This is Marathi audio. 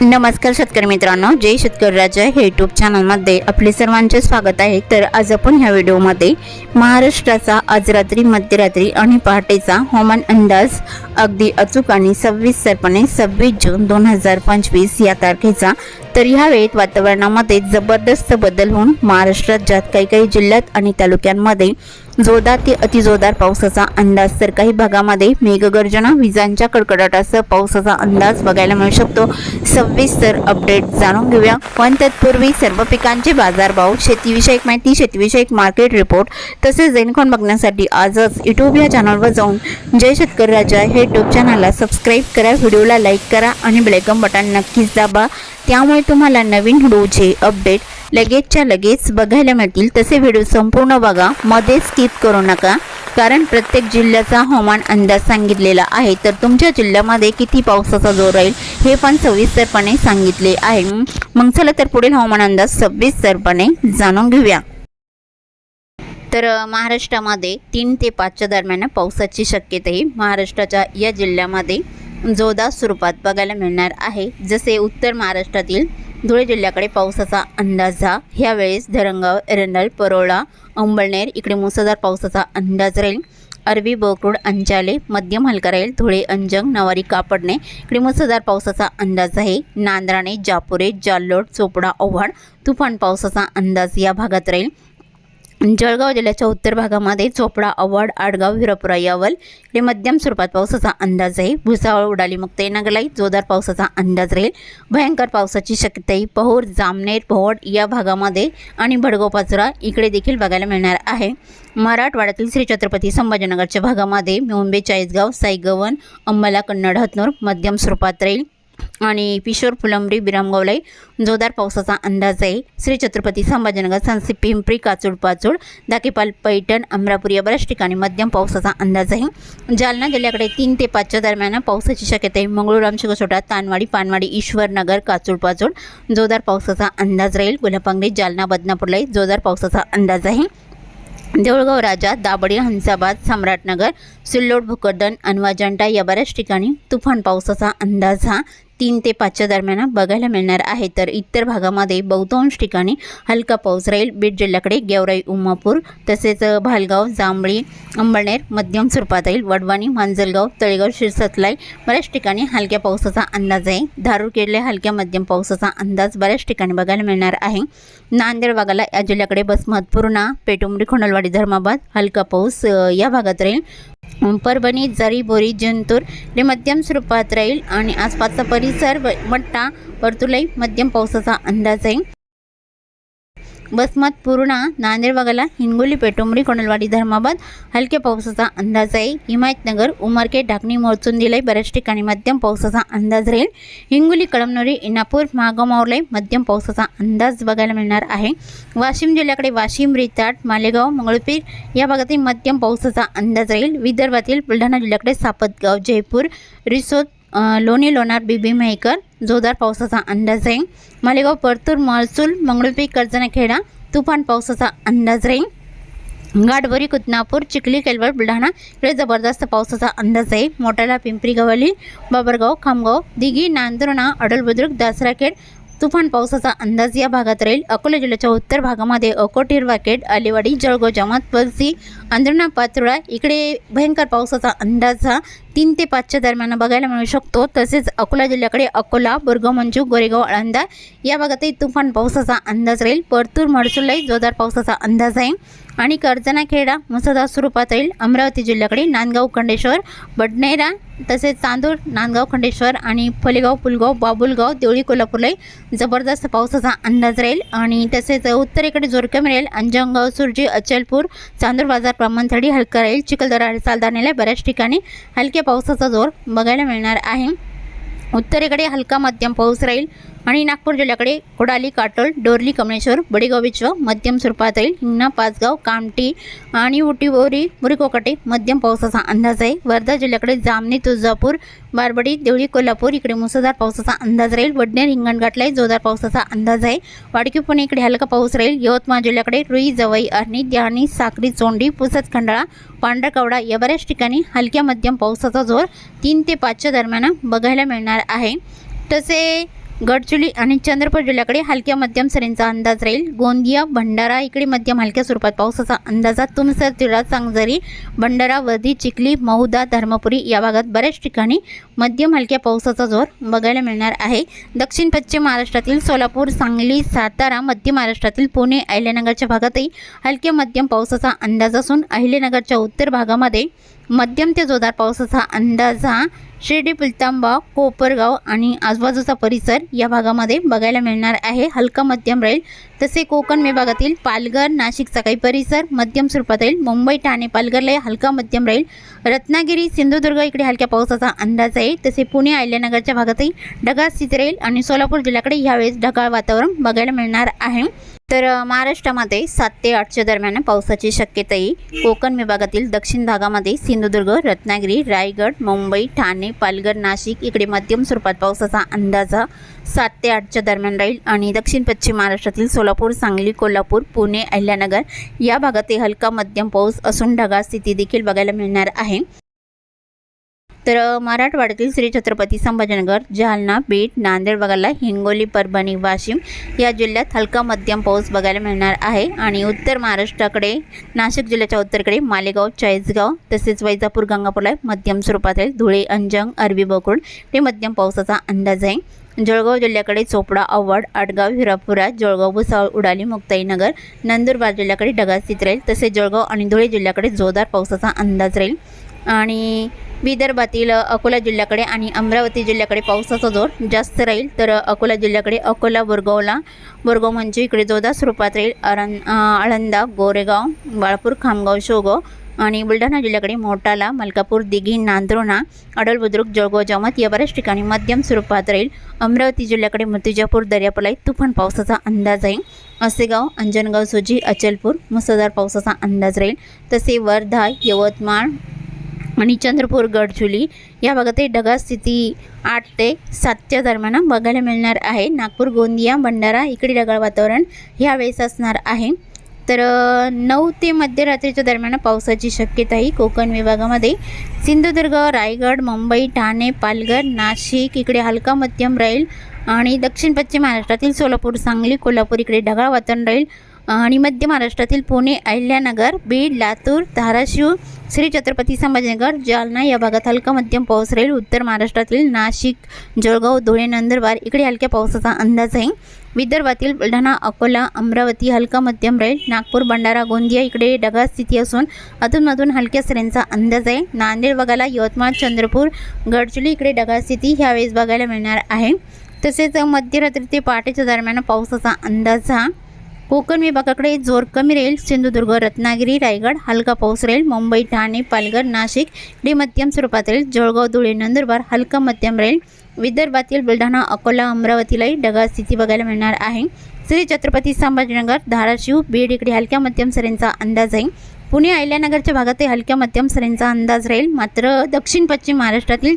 नमस्कार शेतकरी मित्रांनो जय शेतकरी राजा हे यूट्यूब चॅनलमध्ये आपले सर्वांचे स्वागत आहे. तर आज आपण ह्या व्हिडिओमध्ये महाराष्ट्राचा आज रात्री मध्यरात्री आणि पहाटेचा हवामान अंदाज अगदी अचूक आणि सव्वीसरपणे सव्वीस जून दोन हजार पंचवीस या तारखेचा तर ह्या वेळेत वातावरणामध्ये जबरदस्त बदल होऊन महाराष्ट्र राज्यात काही काही जिल्ह्यात आणि तालुक्यांमध्ये जोरदार ते अतिजोरदार पावसाचा अंदाज तर काही भागामध्ये मेघगर्जना विजांच्या कडकडाटासह पावसाचा अंदाज बघायला मिळू शकतो. सविस्तर अपडेट जाणून घेऊया. पण तत्पूर्वी सर्व पिकांचे बाजारभाव शेतीविषयक माहिती शेतीविषयक मार्केट रिपोर्ट तसेच जेणकोन बघण्यासाठी आजच युट्यूब या चॅनलवर जाऊन जय शेतकरी राजा हे युट्यूब चॅनलला सबस्क्राईब करा व्हिडिओला लाईक करा आणि बेलायकन बटन नक्कीच दाबा. त्यामुळे तुम्हाला नवीन व्हिडिओचे अपडेट लगेचच्या लगेच बघायला मिळतील. तसे व्हिडिओ संपूर्ण बघा. मध्ये स्किप करू नका. कारण प्रत्येक जिल्ह्याचा हवामान अंदाज सांगितलेला आहे. तर तुमच्या जिल्ह्यामध्ये किती पावसाचा जोर राहील हे पण सविस्तरपणे सांगितले आहे. मग चला तर पुढील हवामान अंदाज सविस्तरपणे जाणून घेऊया. तर महाराष्ट्रामध्ये तीन ते पाचच्या दरम्यान पावसाची शक्यता आहे महाराष्ट्राच्या या जिल्ह्यामध्ये जोरदार स्वरूपात बघायला मिळणार आहे. जसे उत्तर महाराष्ट्रातील धुळे जिल्ह्याकडे पावसाचा अंदाज हा ह्यावेळेस धरणगाव एरंडल परोळा अंबळनेर इकडे मुसळधार पावसाचा अंदाज राहील. अरबी बोकरूड अंचाले मध्यम हलका राहील. धुळे अंजंग नवारी कापडणे इकडे मुसळधार पावसाचा अंदाज आहे. नांद्राणे जापुरे जाल्लोड चोपडा ओव्हाड तुफान पावसाचा अंदाज या भागात राहील. जळगाव जिल्ह्याच्या उत्तर भागामध्ये चोपडा अवाड आडगाव हिरपुरा यावल इकडे मध्यम स्वरूपात पावसाचा अंदाज आहे. भुसावळ उडाली मुक्ताईनगरलाही जोरदार पावसाचा अंदाज राहील. भयंकर पावसाची शक्यताही पहोर जामनेर पहोड या भागामध्ये आणि भडगाव पाचोरा इकडे देखील बघायला मिळणार आहे. मराठवाड्यातील श्री छत्रपती संभाजीनगरच्या भागामध्ये मुंबई चाळीसगाव साईगवन अंबाला कन्नड हतनूर मध्यम स्वरूपात राहील. आणि पिशोर फुलंबरी बिरामगावलाही जोरदार पावसाचा अंदाज आहे. श्री छत्रपती संभाजीनगर सांसी पिंपरी काचूड पाचूड दाकेपाल पैठण अमरापूर या बऱ्याच ठिकाणी मध्यम पावसाचा अंदाज आहे. जालना जिल्ह्याकडे तीन ते पाचच्या दरम्यान पावसाची शक्यता आहे. मंगळूराम शिकसोटा तानवाडी पानवाडी ईश्वरनगर काचूड पाचूड जोरदार पावसाचा अंदाज राहील. गुलापांगडी जालना बदनापूरलाही जोरदार पावसाचा अंदाज आहे. देऊळगाव राजा दाबडी हंसाबाद सम्राटनगर सिल्लोड भुकरदन अनवाजंटा या बऱ्याच ठिकाणी तुफान पावसाचा अंदाज हा तीन ते पाचच्या दरम्यान बघायला मिळणार आहे. तर इतर भागामध्ये बहुतांश ठिकाणी हलका पाऊस राहील. बीड जिल्ह्याकडे गेवराई उमापूर तसेच भालगाव जांभळी अंबळनेर मध्यम स्वरूपात राहील. वडवाणी मांजलगाव तळेगाव शिरसतलाई बऱ्याच ठिकाणी हलक्या पावसाचा अंदाज आहे. धारूर केरळे हलक्या मध्यम पावसाचा अंदाज बऱ्याच ठिकाणी बघायला मिळणार आहे. नांदेड भागाला या जिल्ह्याकडे बसमत पूर्णा पेटुंबरी खोंडलवाडी धर्माबाद हलका पाऊस या भागात राहील. परभणी जरी बोरी जंतूर हे मध्यम स्वरूपात राहील आणि आसपासचा परिसर व मट्टा परतुलाई मध्यम पावसाचा अंदाज आहे. बसमत पूर्णा नांदेड हिंगोली पेटोंबरी कोणलवाडी धर्माबाद हलक्या पावसाचा अंदाज आहे. हिमायतनगर उमरखेड ढाकणी मोरचुंदीलाही बऱ्याच ठिकाणी मध्यम पावसाचा अंदाज राहील. हिंगोली कळमनुरी इनापूर महागाव मध्यम पावसाचा अंदाज बघायला मिळणार आहे. वाशिम जिल्ह्याकडे वाशिम रिताट मालेगाव मंगळपीर या भागातील मध्यम पावसाचा अंदाज राहील. विदर्भातील बुलढाणा जिल्ह्याकडे सापतगाव जयपूर रिसोद लोणी लोणार बीबी मेहकर जोरदार पावसाचा अंदाज आहे मालेगाव परतूर महसूल मंगळपी कर्जनखेडा तुफान पावसाचा अंदाज राहील. गाठबरी कुतनापूर चिखली केलवड बुलढाणा इकडे जबरदस्त पावसाचा अंदाज आहे मोटाला पिंपरी गव्हाली बाबरगाव खामगाव दिघी नांदुर्णा अडलबुद्रुक दासराखेड तुफान पावसाचा अंदाज या भागात राहील. अकोला जिल्ह्याच्या उत्तर भागामध्ये अकोट हिरवाखेड अलिवाडी जळगाव जमात पलसी अंधरणा पात्रोळा इकडे भयंकर पावसाचा अंदाज हा तीन ते पाचच्या दरम्यान बघायला मिळू शकतो. तसेच अकोला जिल्ह्याकडे अकोला बोरगाव मंजू गोरेगाव आळंदा या भागातही तुफान पावसाचा अंदाज राहील. परतूर महसूललाही जोरदार पावसाचा अंदाज आहे. आणि कर्जनाखेडा मुसळधार स्वरूपात राहील. अमरावती जिल्ह्याकडे नांदगाव खंडेश्वर बडनेरा तसेच चांदूर नांदगाव खंडेश्वर आणि फलेगाव पुलगाव बाबुलगाव देवळी कोल्हापूरलाही जबरदस्त पावसाचा अंदाज राहील. आणि तसेच उत्तरेकडे जोरकमी राहील अंजनगाव सुरजी अचलपूर चांदूर बाजार प्रमाणथडी हलका राहील. चिखलदरा आणि चालदाण्याला बऱ्याच ठिकाणी हलक्या पावसाचा जोर बघायला मिळणार आहे. उत्तरेकडे हलका मध्यम पाऊस राहील. आणि नागपूर जिल्ह्याकडे कोडाली काटोल डोरली कमळेश्वर बडेगाव विश्व मध्यम स्वरूपात राहील हिंगणा पाचगाव कामटी आणि उटीबोरी मुरिकोकटे मध्यम पावसाचा अंदाज आहे. वर्धा जिल्ह्याकडे जामणी तुळजापूर बारबडी देवळी कोल्हापूर इकडे मुसळधार पावसाचा अंदाज राहील. वडनेर हिंगणघाटला जोरदार पावसाचा अंदाज आहे. वाडकी पुणे इकडे हलका पाऊस राहील. यवतमाळ जिल्ह्याकडे रुई जवई अर्णी द्याणी साक्री चोंडी पुसद खंडाळा पांढरकवडा या बऱ्याच ठिकाणी हलक्या मध्यम पावसाचा जोर तीन ते पाचच्या दरम्यान बघायला मिळणार आहे. तसे गडचुली आणि चंद्रपूर जिल्ह्याकडे हलक्या मध्यम सरींचा अंदाज राहील. गोंदिया भंडारा इकडे मध्यम हलक्या स्वरूपात पावसाचा अंदाजा तुमसर तिळा चांगझरी भंडारा वर्धी चिखली महुदा धर्मपुरी या भागात बऱ्याच ठिकाणी मध्यम हलक्या पावसाचा जोर बघायला मिळणार आहे. दक्षिण पश्चिम महाराष्ट्रातील सोलापूर सांगली सातारा मध्य महाराष्ट्रातील पुणे अहिल्यानगरच्या भागातही हलक्या मध्यम पावसाचा अंदाज असून अहिल्यानगरच्या उत्तर भागामध्ये मध्यम ते जोरदार पावसाचा अंदाज हा शिर्डी पुलतांबा कोपरगाव आणि आजूबाजूचा परिसर या भागामध्ये बघायला मिळणार आहे. हलका मध्यम राहील तसे कोकण विभागातील पालघर नाशिकचा काही परिसर मध्यम स्वरूपात राहील मुंबई ठाणे पालघरला हलका मध्यम राहील रत्नागिरी सिंधुदुर्ग इकडे हलक्या पावसाचा अंदाज आहे. तसे पुणे अहिल्यानगरच्या भागातही ढगाळ स्थिती राहील आणि सोलापूर जिल्ह्याकडे यावेळेस ढगाळ वातावरण बघायला मिळणार आहे. तर महाराष्ट्रामध्ये सात ते आठच्या दरम्यान पावसाची शक्यताही. कोकण विभागातील दक्षिण भागामध्ये सिंधुदुर्ग रत्नागिरी रायगड मुंबई ठाणे पालघर नाशिक इकडे मध्यम स्वरूपात पावसाचा अंदाजा सात ते आठच्या दरम्यान राहील आणि दक्षिण पश्चिम महाराष्ट्रातील सोलापूर सांगली कोल्हापूर पुणे अहिल्यानगर या भागातही हलका मध्यम पाऊस असून ढगाळ स्थिती देखील बघायला मिळणार आहे. तर मराठवाड्यातील श्री छत्रपती संभाजीनगर जालना बीड नांदेड बघायला हिंगोली परभणी वाशिम या जिल्ह्यात हलका मध्यम पाऊस बघायला मिळणार आहे. आणि उत्तर महाराष्ट्राकडे नाशिक जिल्ह्याच्या उत्तरेकडे मालेगाव चाळीसगाव तसेच वैजापूर गंगापूरला मध्यम स्वरूपात आहे. धुळे अंजंग अरबी बकुळ ते मध्यम पावसाचा अंदाज आहे. जळगाव जिल्ह्याकडे चोपडा आवड आडगाव हिरापुरा जळगाव भुसावळ उडाली मुक्ताईनगर नंदुरबार जिल्ह्याकडे ढगास्थित राहील तसेच जळगाव आणि धुळे जिल्ह्याकडे जोरदार पावसाचा अंदाज राहील. आणि विदर्भातील अकोला जिल्ह्याकडे आणि अमरावती जिल्ह्याकडे पावसाचा जोर जास्त राहील तर अकोला जिल्ह्याकडे अकोला बोरगावला. बोरगाव म्हणजे इकडे जोरदार स्वरूपात राहील. अरण आळंदा गोरेगाव बाळापूर खामगाव शोगाव आणि बुलढाणा जिल्ह्याकडे मोटाला मलकापूर दिघी नांद्रोणा अडल बुद्रुक जळगाव जामत या बऱ्याच ठिकाणी मध्यम स्वरूपात राहील. अमरावती जिल्ह्याकडे मूर्तिजापूर दर्यापलाई तुफान पावसाचा अंदाज आहे असेगाव अंजनगाव सुजी अचलपूर मुसळधार पावसाचा अंदाज राहील. तसे वर्धा यवतमाळ आणि चंद्रपूर गडचुली या भागातही ढगाळ स्थिती आठ ते सातच्या दरम्यान बघायला मिळणार आहे. नागपूर गोंदिया भंडारा इकडे ढगाळ वातावरण ह्यावेळेस असणार आहे. तर नऊ ते मध्यरात्रीच्या दरम्यान पावसाची शक्यता ही कोकण विभागामध्ये. सिंधुदुर्ग रायगड मुंबई ठाणे पालघर नाशिक इकडे हलका मध्यम राहील आणि दक्षिण पश्चिम महाराष्ट्रातील सोलापूर सांगली कोल्हापूर इकडे ढगाळ वातावरण राहील. आणि मध्य महाराष्ट्रातील पुणे अहिल्यानगर बीड लातूर धाराशिव श्री छत्रपती संभाजीनगर जालना या भागात हलका मध्यम पाऊस राहील. उत्तर महाराष्ट्रातील नाशिक जळगाव धुळे नंदुरबार इकडे हलक्या पावसाचा अंदाज आहे. विदर्भातील बुलढाणा अकोला अमरावती हलका मध्यम राहील. नागपूर भंडारा गोंदिया इकडे ढगाळ स्थिती असून अधूनमधून हलक्या सरींचा अंदाज आहे. नांदेड बघायला यवतमाळ चंद्रपूर गडचिरोली इकडे ढगाळ स्थिती ह्यावेळेस बघायला मिळणार आहे. तसेच मध्यरात्री ते पहाटेच्या दरम्यान पावसाचा अंदाज हा कोकण विभागाकडे जोर कमी राहील सिंधुदुर्ग रत्नागिरी रायगड हलका पाऊस राहील मुंबई ठाणे पालघर नाशिक इकडे मध्यम स्वरूपात राहील जळगाव धुळे नंदुरबार हलका मध्यम राहील विदर्भातील बुलढाणा अकोला अमरावतीलाही ढगाळ स्थिती बघायला मिळणार आहे. श्री छत्रपती संभाजीनगर धाराशिव बीड इकडे हलक्या मध्यम सरींचा अंदाज आहे. पुणे अहिल्यानगरच्या भागातही हलक्या मध्यम सरींचा अंदाज राहील. मात्र दक्षिण पश्चिम महाराष्ट्रातील